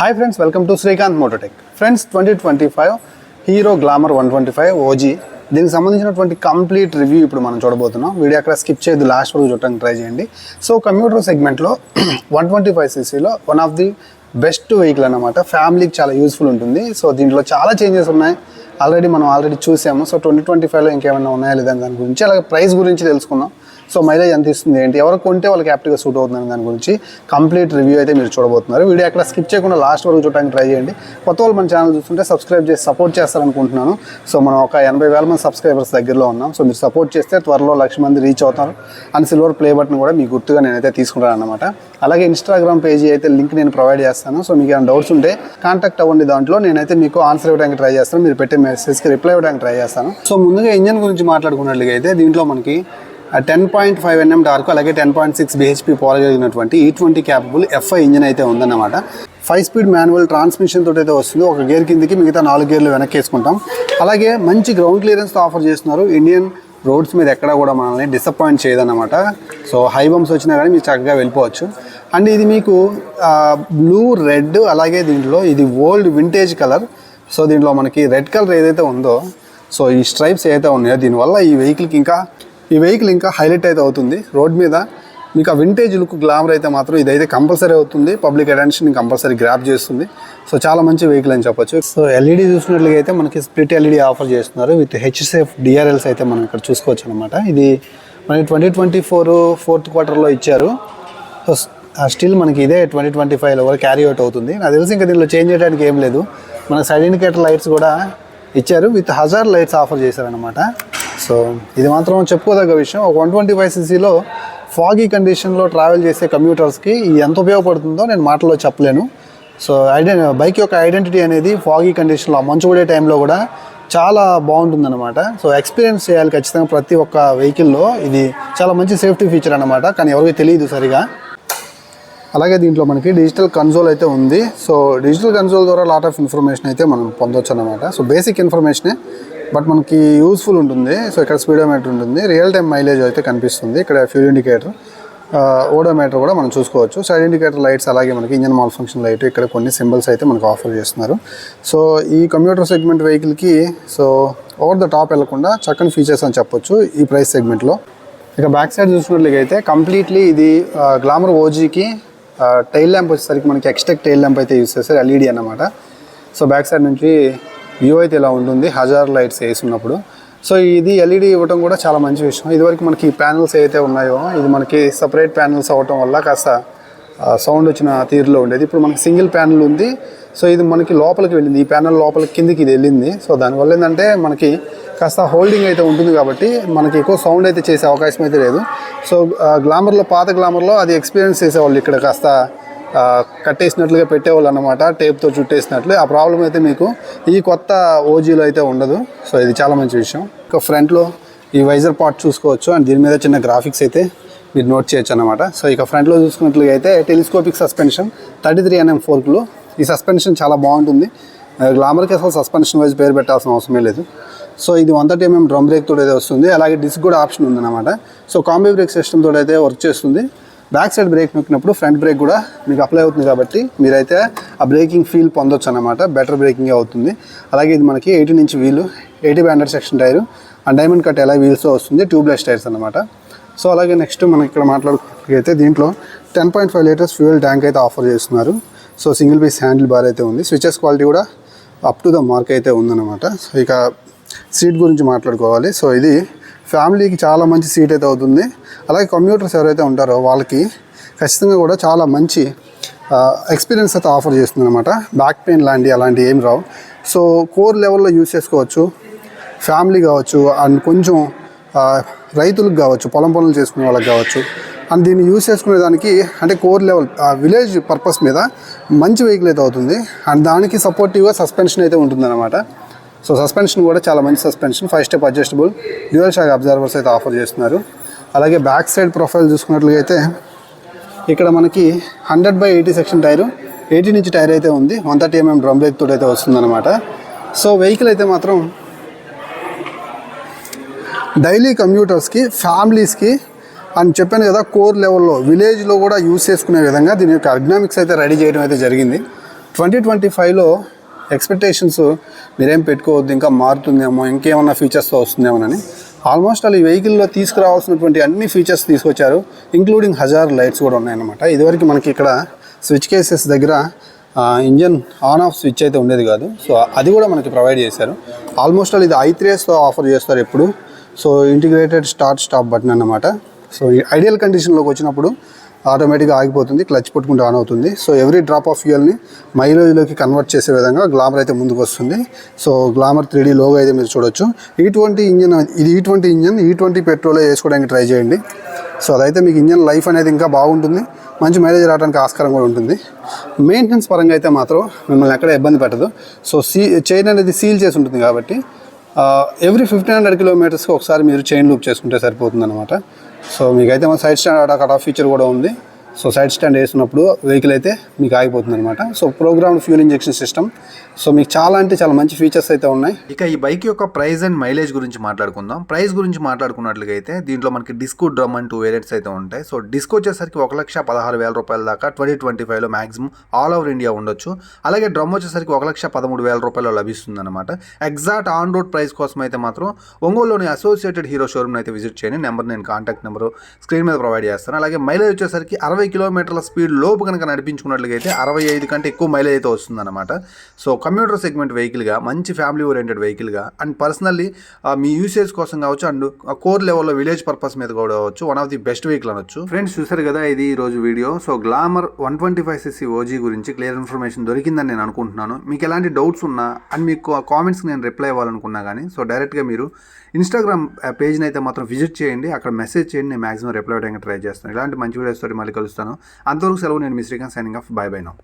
Hi friends welcome to Srikanth Mototech friends twenty twenty five Hero glamour one twenty five OG దీనికి సంబంధించినటువంటి complete review ఇప్పుడు మనం చూడబోతున్నాం. Video అక్కడ skip చేయదు లాస్ట్ వరకు చూడటానికి ట్రై చేయండి. సో కంప్యూటర్ సెగ్మెంట్లో one twenty five సీసీలో one of the best vehicle అనమాట ఫ్యామిలీకి చాలా యూస్ఫుల్ ఉంటుంది. సో దీంట్లో చాలా చేంజెస్ ఉన్నాయి. ఆల్రెడీ మనం ఆల్రెడీ చూసాము. సో ట్వంటీ ట్వంటీ ఫైవ్లో ఇంకేమైనా ఉన్నాయా లేదా దాని గురించి అలాగే ప్రైస్ గురించి తెలుసుకుందాం. సో మైలేజ్ ఎంత ఇస్తుంది ఏంటి? ఎవరు కొంటే వాళ్ళకి యాప్ట్గా సూట్ అవుతుందని దాని గురించి కంప్లీట్ రివ్యూ అయితే మీరు చూడబోతున్నారు. వీడియో అక్కడ స్కిప్ చేయకుండా లాస్ట్ వరకు చూడడానికి ట్రై చేయండి. కొత్త వాళ్ళు మన ఛానల్ చూస్తుంటే సబ్స్క్రైబ్ చేసి సపోర్ట్ చేస్తారనుకుంటున్నాను. సో మనం ఒక ఎనభై వేల మంది సబ్స్క్రైబర్స్ దగ్గరలో ఉన్నాం. సో మీరు సపోర్ట్ చేస్తే త్వరలో లక్ష మంది రీచ్ అవుతారు. అండ్ సిల్వర్ ప్లే బటన్ కూడా మీకు గుర్తుగా నేనైతే తీసుకుంటాను అనమాట అలాగే ఇన్స్టాగ్రామ్ పేజీ అయితే లింక్ నేను ప్రొవైడ్ చేస్తాను. సో మీకు ఏమైనా డౌట్స్ ఉంటే కాంటాక్ట్ అవ్వండి దాంట్లో. నేనైతే మీకు ఆన్సర్ ఇవ్వడానికి ట్రై చేస్తాను. మీరు పెట్టే మెసేజ్కి రిప్లై ఇవ్వడానికి ట్రై చేస్తాను. సో ముందుగా ఇంజన్ గురించి మాట్లాడుకున్నట్లుగా అయితే దీంట్లో మనకి ten point five N M torque అలాగే టెన్ పాయింట్ సిక్స్ బిహెచ్పి పోలగలిగినటువంటి ఈ ట్వంటీ క్యాపబుల్ ఎఫ్ఐ ఇంజిన్ అయితే ఉందన్నమాట. ఫైవ్ స్పీడ్ మాన్యువల్ ట్రాన్స్మిషన్ తోటి అయితే వస్తుంది. ఒక గేర్ కిందకి మిగతా నాలుగు గేర్లు వెనక్కి వేసుకుంటాం. అలాగే మంచి గ్రౌండ్ క్లియరెన్స్తో ఆఫర్ చేస్తున్నారు. ఇండియన్ రోడ్స్ మీద ఎక్కడ కూడా మనల్ని డిసప్పాయింట్ చేయదన్నమాట. సో హై బంప్స్ వచ్చినా కానీ మీరు చక్కగా వెళ్ళిపోవచ్చు. అండ్ ఇది మీకు బ్లూ రెడ్ అలాగే దీంట్లో ఇది ఓల్డ్ వింటేజ్ కలర్ సో దీంట్లో మనకి రెడ్ కలర్ ఏదైతే ఉందో సో ఈ స్ట్రైప్స్ ఏదైతే ఉన్నాయో దీనివల్ల ఈ వెహికల్కి ఇంకా ఈ వెహికల్ ఇంకా హైలైట్ అయితే అవుతుంది. రోడ్ మీద మీకు ఆ వింటేజ్ లుక్ గ్లామర్ అయితే మాత్రం ఇదైతే కంపల్సరీ అవుతుంది. పబ్లిక్ అటెన్షన్ కంపల్సరీ గ్రాప్ చేస్తుంది. సో చాలా మంచి వెహికల్ అని చెప్పొచ్చు. సో ఎల్ఈడి చూసినట్లుగా అయితే మనకి స్ప్లిట్ ఎల్ఈడి ఆఫర్ చేస్తున్నారు. విత్ హెచ్సేఫ్ డిఆర్ఎల్స్ అయితే మనం ఇక్కడ చూసుకోవచ్చు అనమాట ఇది మనకి ట్వంటీ ట్వంటీ ఫోర్ ఫోర్త్ క్వార్టర్లో ఇచ్చారు. సో స్టిల్ మనకి ఇదే ట్వంటీ ట్వంటీ ఫైవ్లో వరకు క్యారీ అవుట్ అవుతుంది. నాకు తెలిసి ఇంకా దీనిలో చేంజ్ చేయడానికి ఏం లేదు. మనకి సైడ్ ఇండికేటర్ లైట్స్ కూడా ఇచ్చారు. విత్ హజార్ లైట్స్ ఆఫర్ చేశారనమాట సో ఇది మాత్రం చెప్పుకోదగ్గ విషయం. ఒక వన్ ట్వంటీ ఫైవ్ సీసీలో ఫాగీ కండిషన్లో ట్రావెల్ చేసే కమ్యూటర్స్కి ఎంత ఉపయోగపడుతుందో నేను మాటలో చెప్పలేను. సో ఐడె బైక్ యొక్క ఐడెంటిటీ అనేది ఫాగీ కండిషన్లో మంచు పడే టైంలో కూడా చాలా బాగుంటుందన్నమాట. సో ఎక్స్పీరియన్స్ చేయాలి ఖచ్చితంగా ప్రతి ఒక్క వెహికల్లో. ఇది చాలా మంచి సేఫ్టీ ఫీచర్ అనమాట కానీ ఎవరికి తెలియదు సరిగా. అలాగే దీంట్లో మనకి డిజిటల్ కన్సోల్ అయితే ఉంది. సో డిజిటల్ కన్సోల్ ద్వారా లాట్ ఆఫ్ ఇన్ఫర్మేషన్ అయితే మనం పొందొచ్చు అనమాట సో బేసిక్ ఇన్ఫర్మేషనే. బట్ మనకి యూస్ఫుల్ ఉంటుంది. సో ఇక్కడ స్పీడోమీటర్ ఉంటుంది. రియల్ టైం మైలేజ్ అయితే కనిపిస్తుంది. ఇక్కడ ఫ్యూల్ ఇండికేటర్ ఓడోమీటర్ కూడా మనం చూసుకోవచ్చు. సైడ్ ఇండికేటర్ లైట్స్ అలాగే మనకి ఇంజన్ మాల్ ఫంక్షన్ లైట్ ఇక్కడ కొన్ని సింబల్స్ అయితే మనకు ఆఫర్ చేస్తున్నారు. సో ఈ కంప్యూటర్ సెగ్మెంట్ వెహికల్కి సో ఓవర్ ద టాప్ వెళ్ళకుండా చక్కని ఫీచర్స్ అని చెప్పొచ్చు ఈ ప్రైస్ సెగ్మెంట్లో ఇక బ్యాక్ సైడ్ చూసుకున్నట్లయితే కంప్లీట్లీ ఇది గ్లామర్ ఓజీకి టైల్ ల్యాంప్ వచ్చేసరికి మనకి ఎక్స్టెక్ టైల్ ల్యాంప్ అయితే యూస్ చేస్తారు. ఎల్ఈడి అన్నమాట. సో బ్యాక్ సైడ్ నుంచి వ్యూ అయితే ఇలా ఉంటుంది. హజార్ లైట్స్ వేసి ఉన్నప్పుడు సో ఇది ఎల్ఈడి ఇవ్వడం కూడా చాలా మంచి విషయం. ఇదివరకు మనకి ప్యానల్స్ ఏవైతే ఉన్నాయో ఇది మనకి సపరేట్ ప్యానల్స్ అవ్వటం వల్ల కాస్త సౌండ్ వచ్చిన తీరులో ఉండేది. ఇప్పుడు మనకి సింగిల్ ప్యానల్ ఉంది. సో ఇది మనకి లోపలికి వెళ్ళింది. ఈ ప్యానల్ లోపలికి కిందికి ఇది వెళ్ళింది. సో దానివల్ల ఏంటంటే మనకి కాస్త హోల్డింగ్ అయితే ఉంటుంది కాబట్టి మనకి ఎక్కువ సౌండ్ అయితే చేసే అవకాశం అయితే లేదు. సో గ్లామర్లో పాత గ్లామర్లో అది ఎక్స్పీరియన్స్ చేసేవాళ్ళు ఇక్కడ కాస్త కట్టేసినట్లుగా పెట్టేవాళ్ళు అనమాట టేప్తో చుట్టేసినట్లు. ఆ ప్రాబ్లం అయితే మీకు ఈ కొత్త ఓజీలో అయితే ఉండదు. సో ఇది చాలా మంచి విషయం. ఇక ఫ్రంట్లో ఈ వైజర్ పార్ట్ చూసుకోవచ్చు. అండ్ దీని మీద చిన్న గ్రాఫిక్స్ అయితే మీరు నోట్ చేయొచ్చు అనమాట సో ఇక ఫ్రంట్లో చూసుకున్నట్లుగా అయితే telescopic suspension thirty three N M ఫోర్క్లో ఈ సస్పెన్షన్ చాలా బాగుంటుంది. గ్లామర్కి అసలు సస్పెన్షన్ వైజ్ పేరు పెట్టాల్సిన అవసరమే లేదు. సో ఇది one thirty M M drum brake తోడైతే అయితే వస్తుంది. అలాగే డిస్క్ కూడా ఆప్షన్ ఉందన్నమాట. సో కాంబీ బ్రేక్ సిస్టమ్ తోడైతే అయితే వర్క్ చేస్తుంది. బ్యాక్ సైడ్ బ్రేక్ నొక్కినప్పుడు ఫ్రంట్ బ్రేక్ కూడా మీకు అప్లై అవుతుంది కాబట్టి మీరైతే ఆ బ్రేకింగ్ ఫీల్ పొందొచ్చు అనమాట బెటర్ బ్రేకింగ్ అవుతుంది. అలాగే ఇది మనకి eighteen inch wheel eighty banded section tyre ఆ డైమండ్ కట్ ఎలా వీల్స్తో వస్తుంది? ట్యూబ్లెస్ టైర్స్ అనమాట సో అలాగే నెక్స్ట్ మనం ఇక్కడ మాట్లాడుకుంటే దీంట్లో ten point five litres fuel tank అయితే ఆఫర్ చేస్తున్నారు. So single piece handle bar అయితే ఉంది. స్విచెస్ క్వాలిటీ కూడా అప్ టు ద మార్క్ అయితే ఉందన్నమాట. సో ఇక సీట్ గురించి మాట్లాడుకోవాలి. సో ఇది ఫ్యామిలీకి చాలా మంచి సీట్ అయితే అవుతుంది. అలాగే కమ్యూటర్స్ ఎవరైతే ఉంటారో వాళ్ళకి ఖచ్చితంగా కూడా చాలా మంచి ఎక్స్పీరియన్స్ అయితే ఆఫర్ చేస్తుంది అనమాట బ్యాక్ పెయిన్ లాంటి అలాంటివి ఏం రావు. సో కోర్ లెవెల్లో యూస్ చేసుకోవచ్చు. ఫ్యామిలీ కావచ్చు అండ్ కొంచెం రైతులకు కావచ్చు పొలం పనులు చేసుకునే వాళ్ళకి కావచ్చు. అండ్ దీన్ని యూస్ చేసుకునే దానికి అంటే కోర్ లెవెల్ విలేజ్ పర్పస్ మీద మంచి వెహికల్ అయితే అవుతుంది. అండ్ దానికి సపోర్టివ్గా సస్పెన్షన్ అయితే ఉంటుందన్నమాట. సో సస్పెన్షన్ కూడా చాలా మంచి suspension five step adjustable dual shock absorbers అయితే ఆఫర్ చేస్తున్నారు. అలాగే బ్యాక్ సైడ్ ప్రొఫైల్ చూసుకున్నట్లుగా అయితే ఇక్కడ మనకి hundred by eighty section tyre eighty నుంచి టైర్ అయితే ఉంది. One thirty MM drum brake తోటి అయితే వస్తుందన్నమాట. సో వెహికల్ అయితే మాత్రం డైలీ కమ్యూటర్స్కి ఫ్యామిలీస్కి అని చెప్పాను కదా కోర్ లెవెల్లో విలేజ్లో కూడా యూస్ చేసుకునే విధంగా దీని యొక్క అగ్నామిక్స్ అయితే రెడీ చేయడం అయితే జరిగింది. ట్వంటీ ట్వంటీ ఫైవ్లో ఎక్స్పెక్టేషన్స్ మీరేం పెట్టుకోవద్దు ఇంకా మారుతుందేమో ఇంకేమన్నా ఫీచర్స్తో వస్తుందేమోనని ఆల్మోస్ట్ అలా ఈ వెహికల్లో తీసుకురావాల్సినటువంటి అన్ని ఫీచర్స్ తీసుకొచ్చారు ఇంక్లూడింగ్ హజార్ లైట్స్ కూడా ఉన్నాయన్నమాట. ఇదివరకు మనకి ఇక్కడ స్విచ్ కేసెస్ దగ్గర ఇంజన్ ఆన్ ఆఫ్ స్విచ్ అయితే ఉండేది కాదు. సో అది కూడా మనకి ప్రొవైడ్ చేశారు. ఆల్మోస్ట్ వాళ్ళు ఇది ఐ ఆఫర్ చేస్తారు ఎప్పుడు. So integrated start stop button అన్నమాట. సో ఈ ఐడియల్ కండిషన్లోకి వచ్చినప్పుడు ఆటోమేటిక్గా ఆగిపోతుంది క్లచ్ పట్టుకుంటే ఆన్ అవుతుంది. సో ఎవ్రీ డ్రాప్ ఆఫ్ ఫ్యూయల్ని మైలేజ్లోకి కన్వర్ట్ చేసే విధంగా గ్లామర్ అయితే ముందుకు వస్తుంది so Glamour three D logo అయితే మీరు చూడొచ్చు. ఈ ట్వంటీ ఇంజన్ ఇది E twenty engine E twenty petrol వేసుకోవడానికి ట్రై చేయండి. సో అదైతే మీకు ఇంజన్ లైఫ్ అనేది ఇంకా బాగుంటుంది. మంచి మైలేజ్ రావడానికి ఆస్కారం కూడా ఉంటుంది. మెయింటెనెన్స్ పరంగా అయితే మాత్రం మిమ్మల్ని ఎక్కడ ఇబ్బంది పెట్టదు. సో సీ చైన్ అనేది సీల్ చేసి ఉంటుంది కాబట్టి ఎవ్రీ ఫిఫ్టీన్ హండ్రెడ్ కిలోమీటర్స్కి ఒకసారి మీరు చైన్ లూప్ చేసుకుంటే సరిపోతుంది అనమాట సో మీకైతే మన side stand cut off feature కూడా ఉంది. సో సైడ్ స్టాండ్ వేసినప్పుడు వెహికల్ అయితే మీకు ఆగిపోతుంది అనమాట so program fuel injection system. So మీకు చాలా అంటే చాలా మంచి ఫీచర్స్ అయితే ఉన్నాయి. ఇక ఈ బైక్ యొక్క ప్రైస్ అండ్ మైలేజ్ గురించి మాట్లాడుకుందాం. ప్రైస్ గురించి మాట్లాడుకున్నట్లయితే దీంట్లో మనకి disc or drum and two variants అయితే ఉంటాయి. సో డిస్కో వచ్చేసరికి ఒక లక్ష పదహారు వేల రూపాయల దాకా ట్వంటీ ట్వంటీ ఫైవ్లో మాక్సిమం ఆల్ ఓవర్ ఇండియా ఉండొచ్చు. అలాగే డ్రమ్ వచ్చేసరికి ఒక లక్ష పదమూడు వేల రూపాయలు లభిస్తుంది అనమాట ఎగ్జాక్ట్ ఆన్ రోడ్ ప్రైస్ కోసం అయితే మాత్రం ఒంగోలులోని అసోసియేటెడ్ హీరో షోరూమ్ అయితే విజిట్ చేయండి. నెంబర్ నేను కాంటాక్ట్ నెంబర్ స్క్రీన్ మీద ప్రొవైడ్ చేస్తాను. అలాగే మైలేజ్ వచ్చేసరికి అరవై కిలోమీటర్ల స్పీడ్ లోపు కనుక నడిపించుకున్నట్లయితే అరవై ఐదు కంటే ఎక్కువ మైలేజ్ అయితే వస్తుందన్నమాట. సో కంప్యూటర్ సెగ్మెంట్ వెహికల్గా మంచి ఫ్యామిలీ ఓరియంటెడ్ వెహికల్గా అండ్ పర్సనల్లీ మీ యూసేజ్ కోసం కావచ్చు అండ్ కోర్ లెవెల్లో విలేజ్ పర్పస్ మీద కూడా కావచ్చు one of the best vehicle అనొచ్చు. ఫ్రెండ్స్ చూసారు కదా ఇది ఈ రోజు video so Glamour one twenty five CC OG గురించి క్లియర్ ఇన్ఫర్మేషన్ దొరికిందని నేను అనుకుంటున్నాను. మీకు ఎలాంటి డౌట్స్ ఉన్నా అండ్ మీకు కామెంట్స్కి నేను రిప్లై ఇవ్వాలనుకున్నా కానీ సో డైరెక్ట్గా మీరు ఇన్స్టాగ్రామ్ పేజ్ని అయితే మాత్రం విజిట్ చేయండి. అక్కడ మెసేజ్ చేయండి. నేను మాక్సిమం రిప్లై అవ్వడానికి ట్రై చేస్తాను. ఇలాంటి మంచి వీడియోస్ తోటి మళ్ళీ కలుస్తాను అంతవరకు సెలవు నేను మీ Srikanth signing off bye bye now